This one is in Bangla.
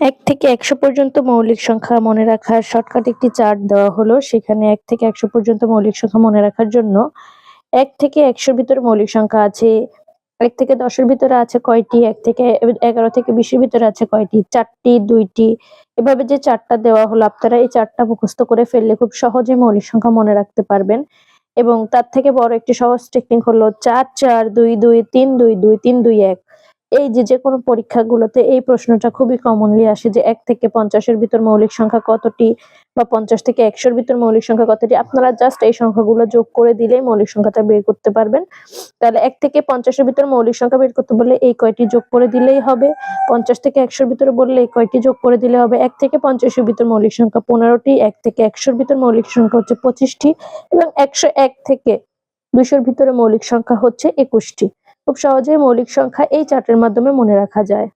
এক থেকে একশো পর্যন্ত মৌলিক সংখ্যা মনে রাখার শর্টকাট একটি চার্ট দেওয়া হলো। সেখানে এক থেকে একশো পর্যন্ত মৌলিক সংখ্যা মনে রাখার জন্য এক থেকে একশোর ভিতরে মৌলিক সংখ্যা আছে, এক থেকে দশের ভিতরে আছে কয়টি, এক থেকে এগারো থেকে বিশের ভিতরে আছে কয়টি, চারটি, দুইটি। এভাবে যে চারটা দেওয়া হলো, আপনারা এই চারটা মুখস্থ করে ফেললে খুব সহজে মৌলিক সংখ্যা মনে রাখতে পারবেন। এবং তার থেকে বড় একটি সহজ টেকনিক হলো চার চার, দুই দুই, তিন, দুই দুই, তিন, দুই, এক। এই যে যে কোনো পরীক্ষাগুলোতে এই প্রশ্নটা খুবই কমনলি আসে যে এক থেকে পঞ্চাশের ভিতর মৌলিক সংখ্যা কতটি বা পঞ্চাশ থেকে একশোর ভিতর মৌলিক সংখ্যা কতটি, আপনারা জাস্ট এই সংখ্যাগুলো যোগ করে দিলেই মৌলিক সংখ্যাটা বের করতে পারবেন। তাহলে এক থেকে পঞ্চাশের ভিতর মৌলিক সংখ্যা বের করতে বললে এই কয়টি যোগ করে দিলেই হবে। পঞ্চাশ থেকে একশোর ভিতরে বললে এই কয়টি যোগ করে দিলে হবে। এক থেকে পঞ্চাশের ভিতর মৌলিক সংখ্যা পনেরোটি, এক থেকে একশোর ভিতর মৌলিক সংখ্যা হচ্ছে পঁচিশটি এবং একশো এক থেকে দুইশোর ভিতরে মৌলিক সংখ্যা হচ্ছে একুশটি। খুব সহজেই মৌলিক সংখ্যা এই চার্টের মাধ্যমে মনে রাখা যায়।